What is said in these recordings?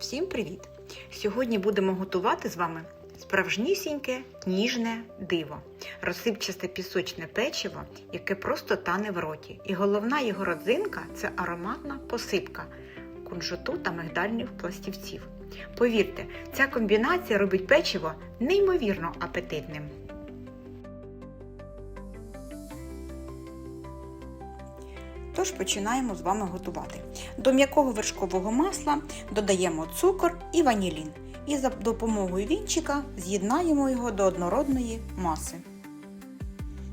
Всім привіт! Сьогодні будемо готувати з вами справжнісіньке ніжне диво, розсипчасте пісочне печиво, яке просто тане в роті. І головна його родзинка це ароматна посипка кунжуту та мигдальних пластівців. Повірте, ця комбінація робить печиво неймовірно апетитним. Тож починаємо з вами готувати. До м'якого вершкового масла додаємо цукор і ванілін. І за допомогою вінчика з'єднаємо його до однородної маси.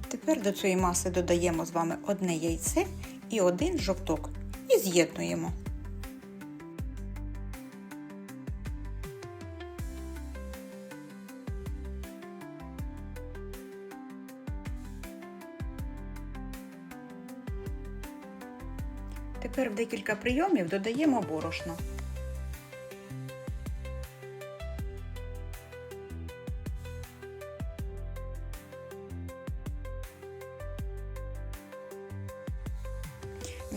Тепер до цієї маси додаємо з вами одне яйце і один жовток. І з'єднуємо. Тепер в декілька прийомів додаємо борошно.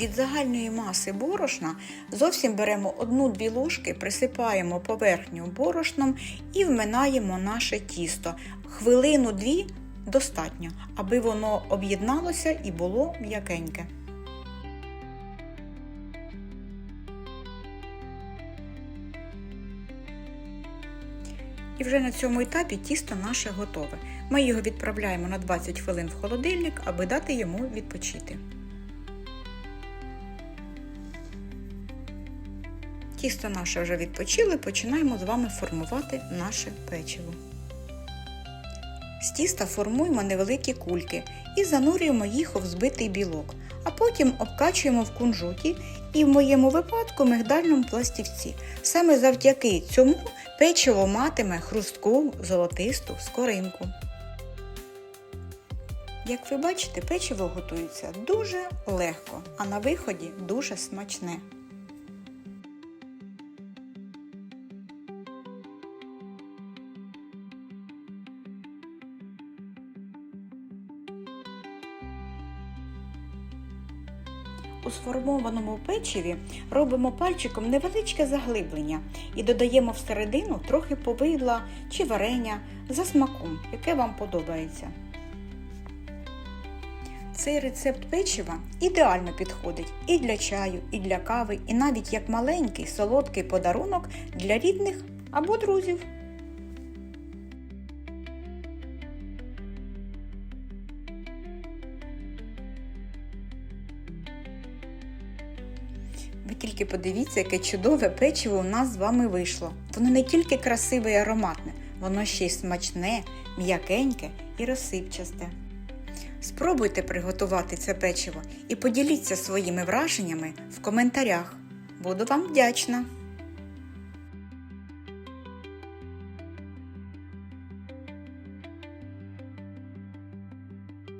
Від загальної маси борошна зовсім беремо 1-2 ложки, присипаємо поверхню борошном і вминаємо наше тісто. Хвилину-дві достатньо, аби воно об'єдналося і було м'якеньке. І вже на цьому етапі тісто наше готове. Ми його відправляємо на 20 хвилин в холодильник, аби дати йому відпочити. Тісто наше вже відпочили, починаємо з вами формувати наше печиво. З тіста формуємо невеликі кульки і занурюємо їх у взбитий білок, а потім обкачуємо в кунжуті і в моєму випадку мигдальному пластівці. Саме завдяки цьому печиво матиме хрустку золотисту скоринку. Як ви бачите, печиво готується дуже легко, а на виході дуже смачне. У сформованому печиві робимо пальчиком невеличке заглиблення і додаємо всередину трохи повидла чи варення за смаком, яке вам подобається. Цей рецепт печива ідеально підходить і для чаю, і для кави, і навіть як маленький солодкий подарунок для рідних або друзів. Тільки подивіться, яке чудове печиво у нас з вами вийшло. Воно не тільки красиве і ароматне, воно ще й смачне, м'якеньке і розсипчасте. Спробуйте приготувати це печиво і поділіться своїми враженнями в коментарях. Буду вам вдячна!